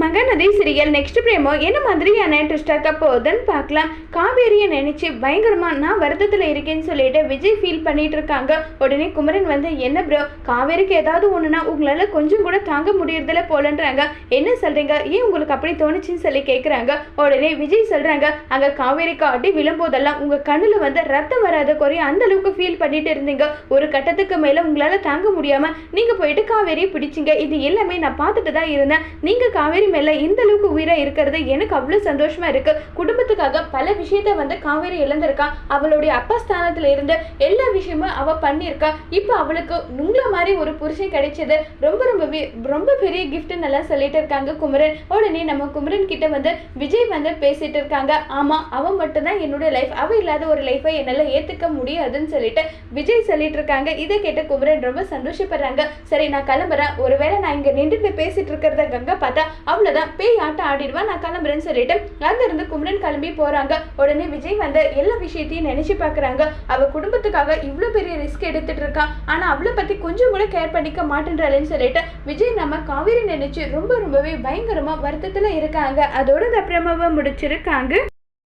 Mahanadi serial next பிரேமோ என்ன மாதிரியான twist இருக்க போகுதுன்னு பார்க்கலாம். காவேரியை நினைச்சு பயங்கரமா நான் வருத்தத்தில் இருக்கேன்னு சொல்லிட்டு விஜய் ஃபீல் பண்ணிட்டு இருக்காங்க. உடனே குமரன் வந்து என்ன ப்ரோ காவேரிக்கு ஏதாவது ஒண்ணுனா உங்களால கொஞ்சம் கூட தாங்க முடியறதில்ல போலன்றாங்க. என்ன சொல்றீங்க? ஏன் உங்களுக்கு அப்படி தோணுச்சுன்னு சொல்லி கேட்குறாங்க உடனே விஜய் சொல்றாங்க அங்க காவேரிக்கு அடி விழும்போதெல்லாம் உங்க கண்ணுல வந்து ரத்தம் வராத குறைய அந்த அளவுக்கு ஃபீல் பண்ணிட்டு இருந்தீங்க. ஒரு கட்டத்துக்கு மேல உங்களால தாங்க முடியாம நீங்க போயிட்டு காவேரியை பிடிச்சிங்க. இது எல்லாமே நான் பார்த்துட்டு தான் இருந்தேன். நீங்க காவேரி மேலே இந்த அளவுக்கு உயிரா இருக்கிறது. எனக்கு அவ்வளவு சந்தோஷமா இருக்கு. குடும்பத்துக்காக பல விஷயத்த வந்து காவேரி இழந்திருக்கா. அவளுடைய அப்பா ஸ்தானத்துல இருந்து எல்லா விஷயமும் அவ பண்ணியிருக்கா. இப்போ அவளுக்கு உங்களை மாதிரி ஒரு புருஷன் கிடைச்சது. ரொம்ப ரொம்பவே ரொம்ப பெரிய கிஃப்ட்னு எல்லாம் சொல்லிட்டு இருக்காங்க குமரன். உடனே நம்ம குமரன் கிட்ட வந்து விஜய் வந்து பேசிட்டு இருக்காங்க. ஆமா அவன் மட்டும்தான் என்னோட லைஃப் அவ இல்லாத ஒரு லைஃபை என்னால ஏத்துக்க முடியாதுன்னு சொல்லிட்டு விஜய் சொல்லிட்டு இருக்காங்க. இதை கேட்ட குமரன் ரொம்ப சந்தோஷப்படுறாங்க. சரி நான் கிளம்புறேன். ஒருவேளை நான் இங்க நின்றுட்டு பேசிட்டு இருக்கிறத கங்கா பார்த்தா அவ்வளவுதான். பேய் ஆட்டம் ஆடிடுவா. நான் கிளம்புறேன்னு சொல்லிட்டு அங்க இருந்து குமரன் கிளம்பி போறாங்க. உடனே விஜய் வந்து எல்லா விஷயத்தையும் நினைச்சு பாக்குறாங்க. அவ குடும்பத்துக்காக இவ்வளவு பெரிய ரிஸ்க் எடுத்துட்டு இருக்கான் ஆனா அவளை பத்தி கொஞ்சம் கூட கேர் பண்ணிக்க மாட்டேன்றாளேன்னு சொல்லிட்டு விஜய் நம்ம காவேரி நினைச்சு ரொம்ப ரொம்பவே பயங்கரமா வருத்தத்துல இருக்காங்க. அதோட இந்த பிரமாவை முடிச்சிருக்காங்க.